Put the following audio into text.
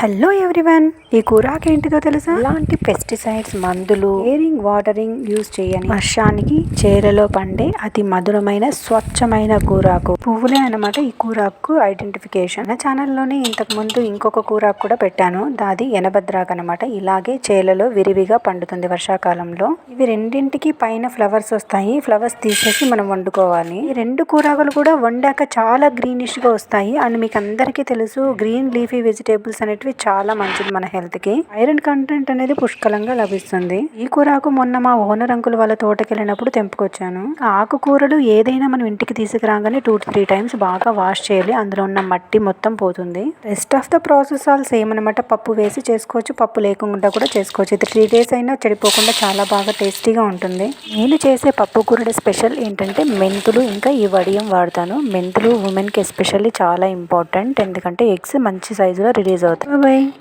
Hello everyone ఈ కూరాకు ఏంటిదో తెలుసా? ఇలాంటి పెస్టిసైడ్స్ మందులు ఎయిరింగ్ వాటరింగ్ యూజ్ చేయని వర్షానికి చేలలో పండే అతి మధురమైన స్వచ్ఛమైన కూరాకు. పువ్వులే అన్నమాట ఈ కూరాకు ఐడెంటిఫికేషన్ నా ఛానల్లోనే ఇంతకు ముందు ఇంకొక కూరాకు కూడా పెట్టాను. దాది ఎనభద్రాకు అనమాట ఇలాగే చేలలో విరివిగా పండుతుంది వర్షాకాలంలో. ఇవి రెండింటికి పైన ఫ్లవర్స్ వస్తాయి. ఫ్లవర్స్ తీసేసి మనం వండుకోవాలి. ఈ రెండు కూరాకులు కూడా వండాక చాలా గ్రీనిష్గా వస్తాయి. అండ్ మీకు అందరికీ తెలుసు గ్రీన్ లీఫీ వెజిటేబుల్స్ అనేటివి చాలా మంచిది మన హెల్త్కి ఐరన్ కంటెంట్ అనేది పుష్కలంగా లభిస్తుంది. ఈ కూరాకు మొన్న మా ఓనర్ అంకుల్ వాళ్ళ తోటకెళ్ళినప్పుడు తెంపుకొచ్చాను. ఆకుకూరలు ఏదైనా మనం ఇంటికి తీసుకురాగానే టూ త్రీ టైమ్స్ బాగా వాష్ చేయాలి. అందులో ఉన్న మట్టి మొత్తం పోతుంది. Rest of the process all same అనమాట పప్పు వేసి చేసుకోవచ్చు. పప్పు లేకుండా కూడా చేసుకోవచ్చు. ఇది త్రీ డేస్ అయినా చెడిపోకుండా చాలా బాగా టేస్టీగా ఉంటుంది. నేను చేసే పప్పు కూరల స్పెషల్ ఏంటంటే మెంతులు. ఇంకా ఈ వడియం వాడతాను. మెంతులు ఉమెన్కి ఎస్పెషల్లీ చాలా ఇంపార్టెంట్. ఎందుకంటే ఎగ్స్ మంచి సైజులో రిలీజ్ అవుతాయి. 微